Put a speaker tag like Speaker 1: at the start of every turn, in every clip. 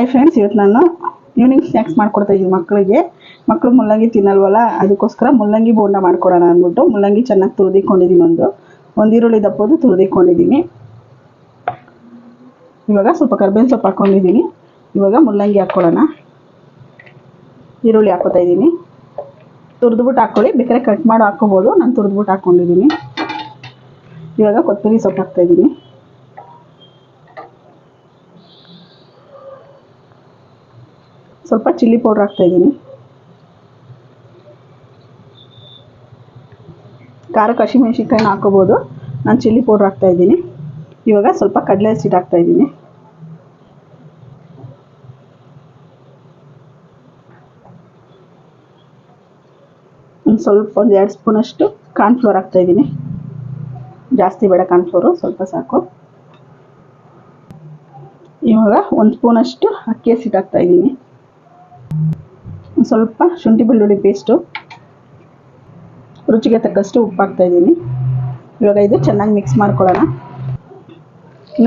Speaker 1: I friends ಇವತ್ತು ನಾನು evening snacks ಮಾಡ್ಕೊಡ್ತಾ ಇದ್ದೀನಿ ಮಕ್ಕಳಿಗೆ. ಮಕ್ಕಳು ಮುಲ್ಲಂಗಿ ತಿನ್ನಲ್ವಲ್ಲ, ಅದಕ್ಕೋಸ್ಕರ ಮುಲ್ಲಂಗಿ ಬೋಂಡ ಮಾಡ್ಕೊಡೋಣ ಅಂದ್ಬಿಟ್ಟು ಮುಲ್ಲಂಗಿ ಚೆನ್ನಾಗಿ ತುರಿದಿಕೊಂಡಿದ್ದೀನಿ ಒಂದು. ಒಂದು ಈರುಳ್ಳಿ ದಪ್ಪದು ತುರಿದಿಕೊಂಡಿದ್ದೀನಿ. ಇವಾಗ ಸ್ವಲ್ಪ ಕರ್ಬೇವಿನ ಸೊಪ್ಪು ಹಾಕ್ಕೊಂಡಿದ್ದೀನಿ ಇವಾಗ ಮುಲ್ಲಂಗಿ ಹಾಕ್ಕೊಳ್ಳೋಣ ಈರುಳ್ಳಿ ಹಾಕೋತಾ ಇದ್ದೀನಿ. ತುರಿದ್ಬಿಟ್ಟು ಹಾಕ್ಕೊಳ್ಳಿ. ಬೇಕಾದ್ರೆ ಕಟ್ ಮಾಡಿ ಹಾಕ್ಕೋಬೋದು. ನಾನು ತುರಿದ್ಬಿಟ್ಟು ಹಾಕ್ಕೊಂಡಿದ್ದೀನಿ. ಇವಾಗ ಕೊತ್ತಂಬರಿ ಸೊಪ್ಪು ಹಾಕ್ತಾಯಿದ್ದೀನಿ ಸ್ವಲ್ಪ ಚಿಲ್ಲಿ ಪೌಡ್ರ್ ಹಾಕ್ತಾಯಿದ್ದೀನಿ ಖಾರಕ್ಕೆ ಹಸಿಮೆಣ್ಸಿನ್ಕಾಯಿನ ಹಾಕೋಬೋದು ನಾನು ಚಿಲ್ಲಿ ಪೌಡ್ರ್ ಹಾಕ್ತಾಯಿದ್ದೀನಿ ಇವಾಗ ಸ್ವಲ್ಪ ಕಡಲೆ ಹಸಿಟ್ಟು ಹಾಕ್ತಾಯಿದ್ದೀನಿ ಒಂದು ಸ್ವಲ್ಪ, ಒಂದು ಎರಡು ಸ್ಪೂನಷ್ಟು ಕಾರ್ನ್ಫ್ಲೋರ್ ಹಾಕ್ತಾಯಿದ್ದೀನಿ ಜಾಸ್ತಿ ಬೇಡ ಕಾರ್ನ್ಫ್ಲೋರು, ಸ್ವಲ್ಪ ಸಾಕು. ಇವಾಗ ಒಂದು ಸ್ಪೂನಷ್ಟು ಅಕ್ಕಿ ಹಸಿಟ್ಟು ಹಾಕ್ತಾಯಿದ್ದೀನಿ ಸ್ವಲ್ಪ ಶುಂಠಿ ಬೆಳ್ಳುಳ್ಳಿ ಪೇಸ್ಟು ರುಚಿಗೆ ತಕ್ಕಷ್ಟು ಉಪ್ಪು ಹಾಕ್ತಾಯಿದ್ದೀನಿ ಇವಾಗ ಇದು ಚೆನ್ನಾಗಿ ಮಿಕ್ಸ್ ಮಾಡ್ಕೊಳ್ಳೋಣ.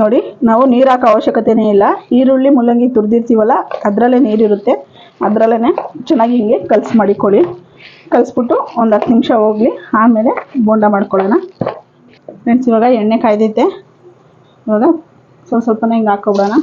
Speaker 1: ನೋಡಿ, ನಾವು ನೀರು ಹಾಕೋ ಅವಶ್ಯಕತೆನೇ ಇಲ್ಲ. ಈರುಳ್ಳಿ ಮುಲ್ಲಂಗಿ ತುರಿದಿರ್ತೀವಲ್ಲ, ಅದರಲ್ಲೇ ನೀರಿರುತ್ತೆ. ಅದರಲ್ಲೇ ಚೆನ್ನಾಗಿ ಹಿಂಗೆ ಕಲಸಿ ಮಾಡಿಕೊಳ್ಳಿ. ಕಲಸ್ಬಿಟ್ಟು ಒಂದು ಹತ್ತು ನಿಮಿಷ ಹೋಗಲಿ. ಆಮೇಲೆ ಬೋಂಡ ಮಾಡ್ಕೊಳ್ಳೋಣ. ಫ್ರೆಂಡ್ಸ್ ಇವಾಗ ಎಣ್ಣೆ ಕಾಯ್ದೈತೆ ಇವಾಗ ಸ್ವಲ್ಪ ಸ್ವಲ್ಪನೇ ಹಿಂಗೆ ಹಾಕ್ಕೊಬಿಡೋಣ.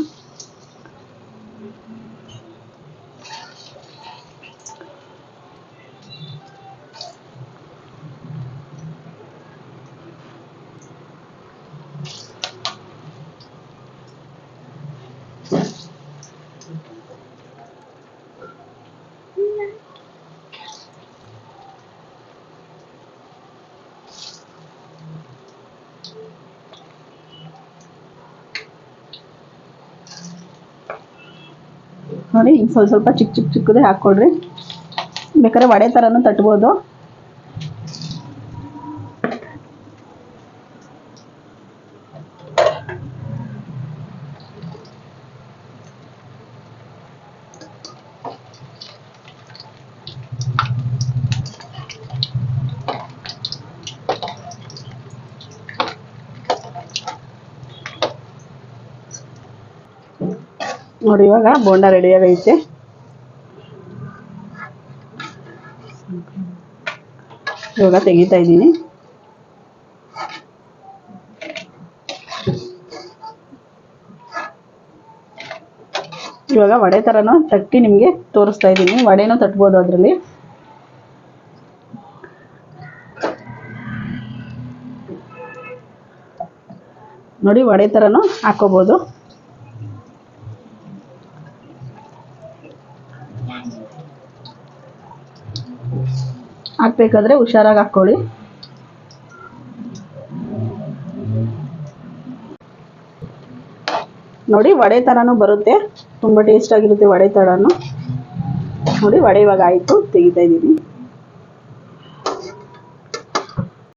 Speaker 1: ನೋಡಿ ಹಿಂಗೆ ಸ್ವಲ್ಪ ಸ್ವಲ್ಪ ಚಿಕ್ಕ ಚಿಕ್ಕ ಚಿಕ್ಕದೇ ಹಾಕ್ಕೊಡ್ರಿ. ಬೇಕಾದ್ರೆ ವಡೆ ಥರನೂ ತಟ್ಬೋದು. ನೋಡಿ ಇವಾಗ ಬೋಂಡ ರೆಡಿ ಆಗೈತೆ. ಇವಾಗ ತೆಗಿತಾ ಇದ್ದೀನಿ. ಇವಾಗ ವಡೆ ಥರನೂ ತಟ್ಟಿ ನಿಮಗೆ ತೋರಿಸ್ತಾ ಇದ್ದೀನಿ. ವಡೆನೂ ತಟ್ಬೋದು ಅದರಲ್ಲಿ. ನೋಡಿ ವಡೆ ಥರನೂ ಹಾಕೋಬೋದು. ಹಾಕ್ಬೇಕಾದ್ರೆ ಹುಷಾರಾಗಿ ಹಾಕ್ಕೊಳ್ಳಿ. ನೋಡಿ ವಡೆ ಥರನೂ ಬರುತ್ತೆ. ತುಂಬ ಟೇಸ್ಟಾಗಿರುತ್ತೆ ವಡೆ ಥರನೂ ನೋಡಿ ವಡೆ ಇವಾಗ ಆಯಿತು, ತೆಗಿತಾ ಇದ್ದೀನಿ.